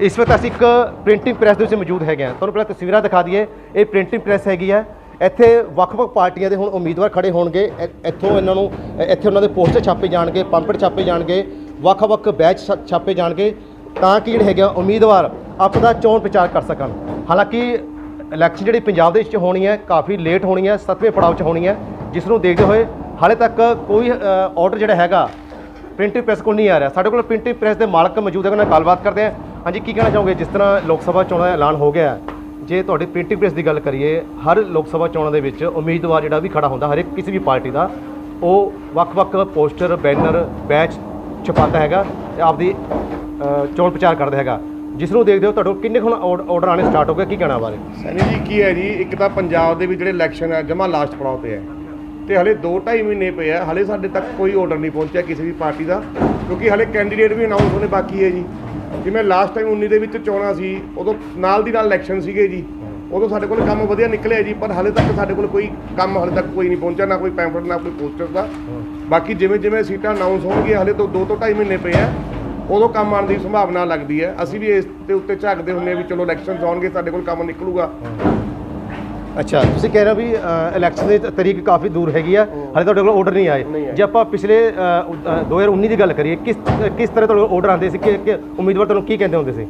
ਇਸ ਵਕਤ ਅਸੀਂ ਇੱਕ ਪ੍ਰਿੰਟਿੰਗ ਪ੍ਰੈਸ ਦੇ ਵਿੱਚ ਮੌਜੂਦ ਹੈਗੇ ਹਾਂ। ਤੁਹਾਨੂੰ ਪਹਿਲਾਂ ਤਸਵੀਰਾਂ ਦਿਖਾ ਦਈਏ। ਇਹ ਪ੍ਰਿੰਟਿੰਗ ਪ੍ਰੈਸ ਹੈਗੀ ਹੈ ਇੱਥੇ ਵੱਖ-ਵੱਖ ਪਾਰਟੀਆਂ ਦੇ ਹੁਣ ਉਮੀਦਵਾਰ ਖੜੇ ਹੋਣਗੇ। ਇ- ਇੱਥੋਂ ਇਹਨਾਂ ਨੂੰ ਇੱਥੇ ਉਹਨਾਂ ਦੇ ਪੋਸਟਰ ਛਾਪੇ ਜਾਣਗੇ ਪੰਪਲੇਟ ਛਾਪੇ ਜਾਣਗੇ, ਵੱਖ-ਵੱਖ ਬੈਚ ਛਾ- ਛਾਪੇ ਜਾਣਗੇ ਤਾਂ ਕਿ ਜਿਹੜੇ ਹੈਗੇ ਆ ਉਮੀਦਵਾਰ ਆਪਣਾ ਚੋਣ ਪ੍ਰਚਾਰ ਕਰ ਸਕਣ। ਹਾਲਾਂਕਿ ਇਲੈਕਸ਼ਨ ਜਿਹੜੀ ਪੰਜਾਬ ਦੇ ਵਿੱਚ ਹੋਣੀ ਹੈ, ਕਾਫੀ ਲੇਟ ਹੋਣੀ ਹੈ, ਸੱਤਵੇਂ ਪੜਾਅ 'ਚ ਹੋਣੀ ਹੈ, ਜਿਸ ਨੂੰ ਦੇਖਦੇ ਹੋਏ ਹਾਲੇ ਤੱਕ ਕੋਈ ਆਰਡਰ ਜਿਹੜਾ ਹੈਗਾ ਪ੍ਰਿੰਟਿੰਗ ਪ੍ਰੈਸ ਕੋਲ ਨਹੀਂ ਆ ਰਿਹਾ। ਸਾਡੇ ਕੋਲ ਪ੍ਰਿੰਟਿੰਗ ਪ੍ਰੈਸ ਦੇ ਮਾਲਕ ਮੌਜੂਦ ਹੈ ਉਹਨਾਂ ਨਾਲ ਗੱਲਬਾਤ ਕਰਦੇ ਹਾਂ। ਹਾਂਜੀ ਕੀ ਕਹਿਣਾ ਚਾਹੋਗੇ? ਜਿਸ ਤਰ੍ਹਾਂ ਲੋਕ ਸਭਾ ਚੋਣਾਂ ਦਾ ਐਲਾਨ ਹੋ ਗਿਆ ਹੈ, ਜੇ ਤੁਹਾਡੀ ਪ੍ਰਿੰਟਿੰਗ ਪ੍ਰੈਸ ਦੀ ਗੱਲ ਕਰੀਏ ਹਰ ਲੋਕ ਸਭਾ ਚੋਣਾਂ ਦੇ ਵਿੱਚ ਉਮੀਦਵਾਰ ਜਿਹੜਾ ਵੀ ਖੜਾ ਹੁੰਦਾ ਹਰੇਕ ਕਿਸੇ ਵੀ ਪਾਰਟੀ ਦਾ ਉਹ ਵੱਖ-ਵੱਖ ਪੋਸਟਰ ਬੈਨਰ ਬੈਚ ਛਪਾਉਂਦਾ ਹੈਗਾ ਤੇ ਆਪਦੀ ਅ, ਚੋਣ ਪ੍ਰਚਾਰ ਕਰਦਾ ਹੈਗਾ। ਜਿਸ ਨੂੰ ਦੇਖਦੇ ਹੋ ਤੁਹਾਡੇ ਕੋਲ ਕਿੰਨੇ ਹੁਣ ਆਰਡਰ ਆਣੇ ਸਟਾਰਟ ਹੋ ਗਏ ਕੀ ਕਹਿਣਾ ਬਾਰੇ? ਸੈਣੀ ਜੀ ਕੀ ਹੈ ਜੀ ਇੱਕ ਤਾਂ ਪੰਜਾਬ ਦੇ ਵਿੱਚ ਜਿਹੜੇ ਇਲੈਕਸ਼ਨ ਹੈ ਜਮਾ ਲਾਸਟ ਪੜਾਅ ਤੇ ਹੈ। ਤੇ ਹਲੇ 2.5 ਮਹੀਨੇ ਪਏ ਆ ਹਲੇ ਸਾਡੇ ਤੱਕ ਕੋਈ ਆਰਡਰ ਨਹੀਂ ਪਹੁੰਚਿਆ ਕਿਸੇ ਵੀ ਪਾਰਟੀ ਦਾ ਕਿਉਂਕਿ ਹਲੇ ਕੈਂਡੀਡੇਟ ਵੀ ਅਨਾਉਂਸ ਹੋਣੇ ਬਾਕੀ ਹੈ ਜੀ। ਜਿਵੇਂ ਲਾਸਟ ਟਾਈਮ 19 ਦੇ ਵਿੱਚ ਚੋਣਾਂ ਸੀ, ਉਦੋਂ ਨਾਲ ਦੀ ਨਾਲ ਇਲੈਕਸ਼ਨ ਸੀਗੇ ਜੀ। ਉਦੋਂ ਸਾਡੇ ਕੋਲ ਕੰਮ ਵਧੀਆ ਨਿਕਲਿਆ ਜੀ, ਪਰ ਹਾਲੇ ਤੱਕ ਸਾਡੇ ਕੋਲ ਕੋਈ ਕੰਮ ਹਾਲੇ ਤੱਕ ਕੋਈ ਨਹੀਂ ਪਹੁੰਚਿਆ, ਨਾ ਕੋਈ ਪੈਂਫਲੇਟ ਨਾ ਕੋਈ ਪੋਸਟਰ ਦਾ। ਬਾਕੀ ਜਿਵੇਂ ਜਿਵੇਂ ਸੀਟਾਂ ਅਨਾਉਂਸ ਹੋਣਗੀਆਂ, ਹਲੇ ਤੋਂ 2 ਤੋਂ 2.5 ਮਹੀਨੇ ਪਏ ਆ, ਉਦੋਂ ਕੰਮ ਆਉਣ ਦੀ ਸੰਭਾਵਨਾ ਲੱਗਦੀ ਹੈ। ਅਸੀਂ ਵੀ ਇਸ ਦੇ ਉੱਤੇ ਝਾਕਦੇ ਹੁੰਦੇ ਹਾਂ ਵੀ ਚਲੋ ਇਲੈਕਸ਼ਨ ਆਉਣਗੇ, ਸਾਡੇ ਕੋਲ ਕੰਮ ਨਿਕਲੂਗਾ। ਅੱਛਾ ਤੁਸੀਂ ਕਹਿ ਰਹੇ ਹੋ ਵੀ ਇਲੈਕਸ਼ਨ ਦੀ ਤਰੀਕ ਕਾਫੀ ਦੂਰ ਹੈਗੀ ਆ। ਹਾਲੇ ਤੁਹਾਡੇ ਕੋਲ ਆਰਡਰ ਨਹੀਂ ਆਏ। ਜੇ ਆਪਾਂ ਪਿਛਲੇ ਅ, ਉ- ਅ, 2019 ਦੀ ਗੱਲ ਕਰੀਏ ਕਿਸ ਕਿਸ ਤਰ੍ਹਾਂ ਤੁਹਾਡੇ ਆਰਡਰ ਆਉਂਦੇ ਸੀ? ਕਿ ਉਮੀਦਵਾਰ ਤੁਹਾਨੂੰ ਕੀ ਕਹਿੰਦੇ ਹੁੰਦੇ ਸੀ?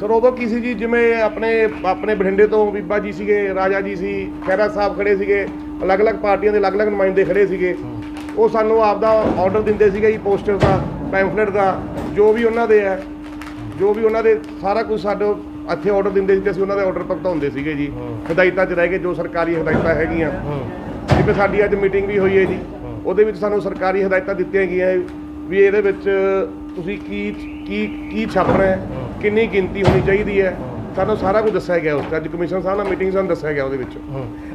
ਸਰ ਉਦੋਂ ਕੀ ਸੀ ਜੀ? ਜਿਵੇਂ ਆਪਣੇ ਆਪਣੇ ਬਠਿੰਡੇ ਤੋਂ ਬੀਬਾ ਜੀ ਸੀਗੇ ਰਾਜਾ ਜੀ ਸੀ ਖਹਿਰਾ ਸਾਹਿਬ ਖੜੇ ਸੀਗੇ ਅਲੱਗ-ਅਲੱਗ ਪਾਰਟੀਆਂ ਦੇ ਅਲੱਗ-ਅਲੱਗ ਨੁਮਾਇੰਦੇ ਖੜੇ ਸੀਗੇ। ਉਹ ਸਾਨੂੰ ਆਪਦਾ ਆਰਡਰ ਦਿੰਦੇ ਸੀਗੇ ਜੀ ਪੋਸਟਰ ਦਾ ਪੈਂਫਲੇਟ ਦਾ ਜੋ ਵੀ ਉਹਨਾਂ ਦੇ ਹੈ ਜੋ ਵੀ ਉਹਨਾਂ ਦੇ ਸਾਰਾ ਕੁਝ ਸਾਡੇ ਇੱਥੇ ਆਰਡਰ ਦਿੰਦੇ ਸੀ ਤੇ ਅਸੀਂ ਉਹਨਾਂ ਦੇ ਆਰਡਰ ਭੁਗਤਾਉਂਦੇ ਸੀਗੇ ਜੀ। ਹਦਾਇਤਾਂ 'ਚ ਰਹਿ ਕੇ ਜੋ ਸਰਕਾਰੀ ਹਦਾਇਤਾਂ ਹੈਗੀਆਂ। ਜਿਵੇਂ ਸਾਡੀ ਅੱਜ ਮੀਟਿੰਗ ਵੀ ਹੋਈ ਹੈ ਜੀ ਉਹਦੇ ਵਿੱਚ ਸਾਨੂੰ ਸਰਕਾਰੀ ਹਦਾਇਤਾਂ ਦਿੱਤੀਆਂ ਗਈਆਂ ਵੀ ਇਹਦੇ ਵਿੱਚ ਤੁਸੀਂ ਕੀ ਕੀ ਕੀ ਛਾਪਣਾ ਹੈ ਕਿੰਨੀ ਗਿਣਤੀ ਹੋਣੀ ਚਾਹੀਦੀ ਹੈ। ਸਾਨੂੰ ਸਾਰਾ ਕੁਝ ਦੱਸਿਆ ਗਿਆ ਉਸ 'ਤੇ। ਅੱਜ ਕਮਿਸ਼ਨ ਸਾਹਿਬ ਨਾਲ ਮੀਟਿੰਗ ਸਾਨੂੰ ਦੱਸਿਆ ਗਿਆ ਉਹਦੇ ਵਿੱਚ।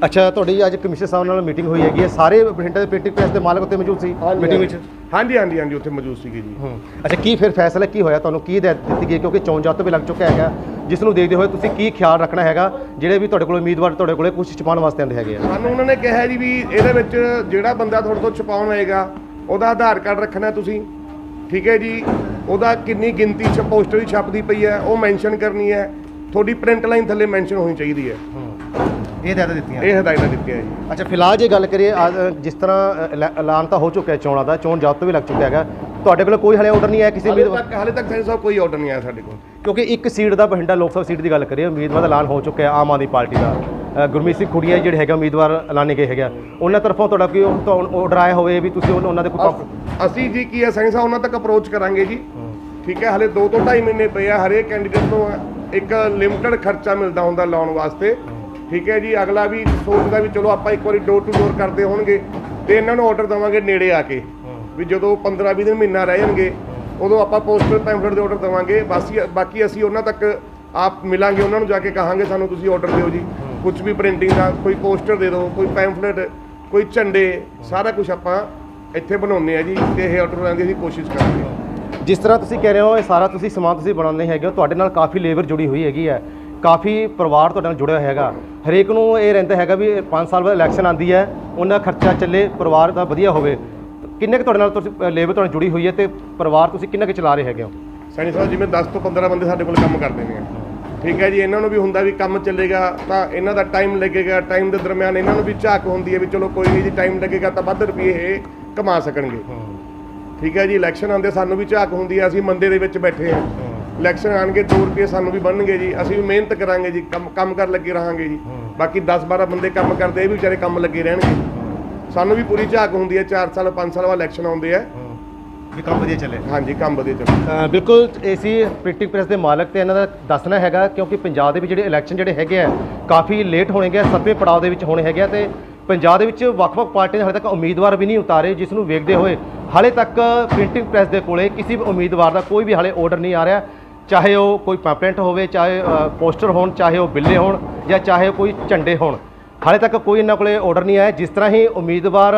ਅੱਛਾ ਤੁਹਾਡੀ ਅੱਜ ਕਮਿਸ਼ਨਰ ਸਾਹਿਬ ਨਾਲ ਮੀਟਿੰਗ ਹੋਈ ਹੈਗੀ ਹੈ। ਸਾਰੇ ਬਠਿੰਡਾ ਦੇ ਪ੍ਰਿੰਟਿੰਗ ਪ੍ਰੈਸ ਦੇ ਮਾਲਕ ਉੱਤੇ ਮੌਜੂਦ ਸੀ ਮੀਟਿੰਗ ਵਿੱਚ? ਹਾਂਜੀ ਹਾਂਜੀ ਹਾਂਜੀ ਉੱਥੇ ਮੌਜੂਦ ਸੀਗੇ ਜੀ। ਹੂੰ। ਅੱਛਾ ਕੀ ਫਿਰ ਫੈਸਲਾ ਕੀ ਹੋਇਆ? ਤੁਹਾਨੂੰ ਕੀ ਹਦਾਇਤ ਦਿੱਤੀ ਗਈ? ਕਿਉਂਕਿ ਚੋਣ ਜਾਤ ਵੀ ਲੱਗ ਚੁੱਕਾ ਹੈਗਾ। ਜਿਸ ਨੂੰ ਦੇਖਦੇ ਹੋਏ ਤੁਸੀਂ ਕੀ ਖਿਆਲ ਰੱਖਣਾ ਹੈਗਾ? ਜਿਹੜੇ ਵੀ ਤੁਹਾਡੇ ਕੋਲ ਉਮੀਦਵਾਰ ਤੁਹਾਡੇ ਕੋਲੇ ਕੁਝ ਛਪਾਉਣ ਵਾਸਤੇ ਆਉਂਦੇ ਹੈਗੇ ਆ। ਸਾਨੂੰ ਉਹਨਾਂ ਨੇ ਕਿਹਾ ਜੀ ਵੀ ਇਹਦੇ ਵਿੱਚ ਜਿਹੜਾ ਬੰਦਾ ਤੁਹਾਡੇ ਤੋਂ ਛਪਾਉਣ ਆਏਗਾ ਉਹਦਾ ਆਧਾਰ ਕਾਰਡ ਰੱਖਣਾ ਤੁਸੀਂ। ਠੀਕ ਹੈ ਜੀ? ਉਹਦਾ ਕਿੰਨੀ ਗਿਣਤੀ ਚ ਪੋਸਟਰ ਦੀ ਛਪਦੀ ਪਈ ਹੈ ਉਹ ਮੈਂਸ਼ਨ ਕਰਨੀ ਹੈ। ਤੁਹਾਡੀ ਪ੍ਰਿੰਟ ਲਾਈਨ ਥੱਲੇ ਮੈਂਸ਼ਨ ਹੋਣੀ ਚਾਹੀਦੀ ਹੈ। ਇਹ ਹਦਾਇਤਾਂ ਦਿੱਤੀਆਂ। ਇਹ ਹਦਾਇਤਾਂ ਦਿੱਤੀਆਂ ਜੀ। ਅੱਛਾ ਫਿਲਹਾਲ ਜੇ ਗੱਲ ਕਰੀਏ ਅੱਜ, ਜਿਸ ਤਰ੍ਹਾਂ ਐਲਾ- ਐਲਾਨ ਤਾਂ ਹੋ ਚੁੱਕਿਆ ਚੋਣਾਂ ਦਾ ਚੋਣ ਜਾਬਤਾ ਵੀ ਲੱਗ ਚੁੱਕਿਆ ਹੈਗਾ। ਤੁਹਾਡੇ ਕੋਲ ਕੋਈ ਹਲੇ ਆਰਡਰ ਨਹੀਂ ਆਇਆ ਕਿਸੇ ਹਾਲੇ ਉਮੀਦਵਾਰ? ਤੱਕ ਹਾਲੇ ਤੱਕ ਸੈਂਸ ਸਾਹਿਬ ਕੋਈ ਆਰਡਰ ਨਹੀਂ ਆਇਆ ਸਾਡੇ ਕੋਲ। ਕਿਉਂਕਿ ਇੱਕ ਸੀਟ ਦਾ ਬਠਿੰਡਾ ਲੋਕ ਸਭਾ ਸੀਟ ਦੀ ਗੱਲ ਕਰੀਏ ਉਮੀਦਵਾਰ ਦਾ ਐਲਾਨ ਹੋ ਚੁੱਕਿਆ ਆਮ ਆਦਮੀ ਪਾਰਟੀ ਦਾ। ਅ, ਗੁਰਮੀਤ ਸਿੰਘ ਖੁੜੀਆ ਜਿਹੜੇ ਹੈਗਾ ਉਮੀਦਵਾਰ ਐਲਾਨੇ ਗਏ ਹੈਗਾ ਉਹਨਾਂ ਤਰਫੋਂ ਤੁਹਾਡਾ ਕੋਈ ਆਰਡਰ ਆਇਆ ਹੋਵੇ ਵੀ ਤੁਸੀਂ ਉਹਨਾਂ ਉਹਨਾਂ ਦੇ ਕੋਈ ਅਸੀਂ ਜੀ ਕੀ ਹੈ ਸੈਂਸ ਸਾਹਿਬ ਉਹਨਾਂ ਤੱਕ ਅਪਰੋਚ ਕਰਾਂਗੇ ਜੀ। ਠੀਕ ਹੈ ਹਲੇ 2 ਤੋਂ 2.5 ਮਹੀਨੇ ਪਏ ਆ ਹਰੇਕ ਕੈਂਡੀਡੇਟ ਨੂੰ ਇੱਕ ਲਿਮਟਿਡ ਖਰਚਾ ਮਿਲਦਾ ਹੁੰਦਾ ਲਾਉਣ ਵਾਸਤੇ। ਠੀਕ ਹੈ ਜੀ, ਅਗਲਾ ਵੀ ਸੋਚਦਾ ਵੀ ਚਲੋ ਆਪਾਂ ਇੱਕ ਵਾਰੀ ਡੋਰ ਟੂ ਡੋਰ ਕਰਦੇ ਹੋਣਗੇ, ਤੇ ਇਹਨਾਂ ਨੂੰ ਆਰਡਰ ਦਵਾਂਗੇ ਨੇੜੇ ਆ ਕੇ। ਵੀ ਜਦੋਂ 15 20 ਦਿਨ ਮਹੀਨਾ ਰਹਿ ਜਾਣਗੇ, ਉਦੋਂ ਆਪਾਂ ਪੋਸਟਰ ਪੈਂਫਲੇਟ ਦੇ ਆਰਡਰ ਦਵਾਂਗੇ। ਬਾਕੀ ਬਾਕੀ ਅਸੀਂ ਉਹਨਾਂ ਤੱਕ ਆਪ ਮਿਲਾਂਗੇ, ਉਹਨਾਂ ਨੂੰ ਜਾ ਕੇ ਕਹਾਂਗੇ, ਸਾਨੂੰ ਤੁਸੀਂ ਆਰਡਰ ਦਿਓ ਜੀ। ਕੁਝ ਵੀ ਪ੍ਰਿੰਟਿੰਗ ਦਾ, ਕੋਈ ਪੋਸਟਰ ਦੇ ਦਿਓ, ਕੋਈ ਪੈਂਫਲੇਟ ਕੋਈ ਝੰਡੇ, ਸਾਰਾ ਕੁਝ ਆਪਾਂ ਇੱਥੇ ਬਣਾਉਂਦੇ ਆ ਜੀ, ਤੇ ਇਹ ਆਰਡਰ ਲੈਣ ਦੀ ਅਸੀਂ ਕੋਸ਼ਿਸ਼ ਕਰਾਂਗੇ। ਜਿਸ ਤਰ੍ਹਾਂ ਤੁਸੀਂ ਕਹਿ ਰਹੇ ਹੋ ਇਹ ਸਾਰਾ ਤੁਸੀਂ ਸਮਾਨ ਤੁਸੀਂ ਬਣਾਉਂਦੇ ਹੈਗੇ ਹੋ ਤੁਹਾਡੇ ਨਾਲ ਕਾਫੀ ਲੇਬਰ ਜੁੜੀ ਹੋਈ ਹੈਗੀ ਹੈ। ਕਾਫੀ ਪਰਿਵਾਰ ਤੁਹਾਡੇ ਨਾਲ ਜੁੜਿਆ ਹੋਇਆ ਹੈਗਾ। ਹਰੇਕ ਨੂੰ ਇਹ ਰਹਿੰਦਾ ਹੈਗਾ ਵੀ 5 ਸਾਲ ਬਾਅਦ ਇਲੈਕਸ਼ਨ ਆਂਦੀ ਹੈ ਉਹਨਾਂ ਖਰਚਾ ਚੱਲੇ ਪਰਿਵਾਰ ਦਾ ਵਧੀਆ ਹੋਵੇ। ਕਿੰਨੇ ਕੁ ਤੁਹਾਡੇ ਨਾਲ ਤੁਸੀਂ ਲੇਬਰ ਤੁਹਾਡੀ ਜੁੜੀ ਹੋਈ ਹੈ ਤੇ ਪਰਿਵਾਰ ਤੁਸੀਂ ਕਿੰਨਾ ਕੁ ਚਲਾ ਰਹੇ ਹੈਗੇ ਹੋ? ਸੈਣੀ ਸਾਹਿਬ ਜਿਵੇਂ 10 ਤੋਂ 15 ਬੰਦੇ ਸਾਡੇ ਕੋਲ ਕੰਮ ਕਰਦੇ ਨੇ ਠੀਕ ਹੈ ਜੀ ਇਹਨਾਂ ਨੂੰ ਵੀ ਹੁੰਦਾ ਵੀ ਕੰਮ ਚੱਲੇਗਾ ਤਾਂ ਇਹਨਾਂ ਦਾ ਟਾਈਮ ਲੱਗੇਗਾ। ਟਾਈਮ ਦੇ ਦਰਮਿਆਨ ਇਹਨਾਂ ਨੂੰ ਵੀ ਝਾਕ ਹੁੰਦੀ ਹੈ ਵੀ ਚਲੋ ਕੋਈ ਨਹੀਂ ਜੀ ਟਾਈਮ ਲੱਗੇਗਾ ਤਾਂ ਵੱਧ ਰੁਪਏ ਇਹ ਕਮਾ ਸਕਣਗੇ। ਠੀਕ ਹੈ ਜੀ ਇਲੈਕਸ਼ਨ ਆਉਂਦੇ ਸਾਨੂੰ ਵੀ ਝਾਕ ਹੁੰਦੀ ਹੈ ਅਸੀਂ ਮੰਦੇ ਦੇ ਵਿੱਚ ਬੈਠੇ ਹਾਂ। ਇਲੈਕਸ਼ਨ ਆਣਗੇ 2 ਰੁਪਏ ਸਾਨੂੰ ਵੀ ਬਣਨਗੇ ਜੀ ਅਸੀਂ ਵੀ ਮਿਹਨਤ ਕਰਾਂਗੇ ਜੀ ਕੰਮ ਕੰਮ ਕਰ ਲੱਗੇ ਰਹਾਂਗੇ ਜੀ। ਬਾਕੀ 10 12 ਬੰਦੇ ਕੰਮ ਕਰਦੇ ਇਹ ਵੀ ਵਿਚਾਰੇ ਕੰਮ ਲੱਗੇ ਰਹਿਣਗੇ। ਸਾਨੂੰ ਵੀ ਪੂਰੀ ਝਾਕ ਹੁੰਦੀ ਹੈ 4 ਸਾਲ 5 ਸਾਲ ਬਾਅਦ ਇਲੈਕਸ਼ਨ ਆਉਂਦੇ ਆ। ਵੀ ਕੰਮ ਵਧੀਆ ਚੱਲੇ। ਹਾਂਜੀ ਕੰਮ ਵਧੀਆ ਚੱਲਦਾ ਅ, ਬਿਲਕੁਲ ਏਸੀ ਪ੍ਰਿੰਟਿੰਗ ਪ੍ਰੈਸ ਦੇ ਮਾਲਕ ਤੇ ਇਹਨਾਂ ਦਾ ਦੱਸਣਾ ਹੈਗਾ ਕਿਉਂਕਿ ਪੰਜਾਬ ਦੇ ਵਿੱਚ ਜਿਹੜੇ ਇਲੈਕਸ਼ਨ ਜਿਹੜੇ ਹੈਗੇ ਆ ਕਾਫੀ ਲੇਟ ਹੋਣੇ ਗਏ ਸੱਤਵੇਂ ਪੜਾਅ ਦੇ ਵਿੱਚ ਹੋਣੇ ਹੈਗੇ ਆ ਤੇ ਪੰਜਾਬ ਦੇ ਵਿੱਚ ਵੱਖ-ਵੱਖ ਪਾਰਟੀਆਂ ਨੇ ਹਾਲੇ ਤੱਕ ਉਮੀਦਵਾਰ ਵੀ ਨਹੀਂ ਉਤਾਰੇ, ਜਿਸ ਨੂੰ ਵੇਖਦੇ ਹੋਏ ਹਾਲੇ ਤੱਕ ਪ੍ਰਿੰਟਿੰਗ ਪ੍ਰੈਸ ਦੇ ਕੋਲੇ ਕਿਸੇ ਵੀ ਉਮੀਦਵਾਰ ਦਾ ਕੋਈ ਵੀ ਹਾਲੇ ਆਰਡਰ ਨਹੀਂ ਆ ਰਿਹਾ। ਚਾਹੇ ਉਹ ਕੋਈ ਪੈਂਪਲੇਟ ਹੋਵੇ, ਚਾਹੇ ਪੋਸਟਰ ਹੋਣ, ਚਾਹੇ ਉਹ ਬਿੱਲੇ ਹੋਣ ਜਾਂ ਚਾਹੇ ਕੋਈ ਝੰਡੇ ਹੋਣ, ਹਾਲੇ ਤੱਕ ਕੋਈ ਇਹਨਾਂ ਕੋਲੇ ਆਰਡਰ ਨਹੀਂ ਆਇਆ। ਜਿਸ ਤਰ੍ਹਾਂ ਹੀ ਉਮੀਦਵਾਰ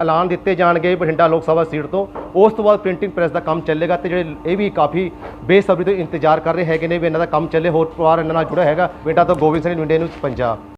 ਐਲਾਨ ਦਿੱਤੇ ਜਾਣਗੇ ਬਠਿੰਡਾ ਲੋਕ ਸਭਾ ਸੀਟ ਤੋਂ, ਉਸ ਤੋਂ ਬਾਅਦ ਪ੍ਰਿੰਟਿੰਗ ਪ੍ਰੈਸ ਦਾ ਕੰਮ ਚੱਲੇਗਾ ਤੇ ਜਿਹੜੇ ਇਹ ਵੀ ਕਾਫੀ ਬੇਸਬਰੀ ਤੋਂ ਇੰਤਜ਼ਾਰ ਕਰ ਰਹੇ ਹੈਗੇ ਨੇ ਵੀ ਇਹਨਾਂ ਦਾ ਕੰਮ ਚੱਲੇ, ਹੋਰ ਪਰਿਵਾਰ ਇਹਨਾਂ ਨਾਲ ਜੁੜਿਆ ਹੈਗਾ। ਬੇਟਾ ਤੋਂ ਗੋਬਿੰਦ ਸਿੰਘ ਨਿੰਡੇ ਨੂੰ ਪੰਜਾਬ।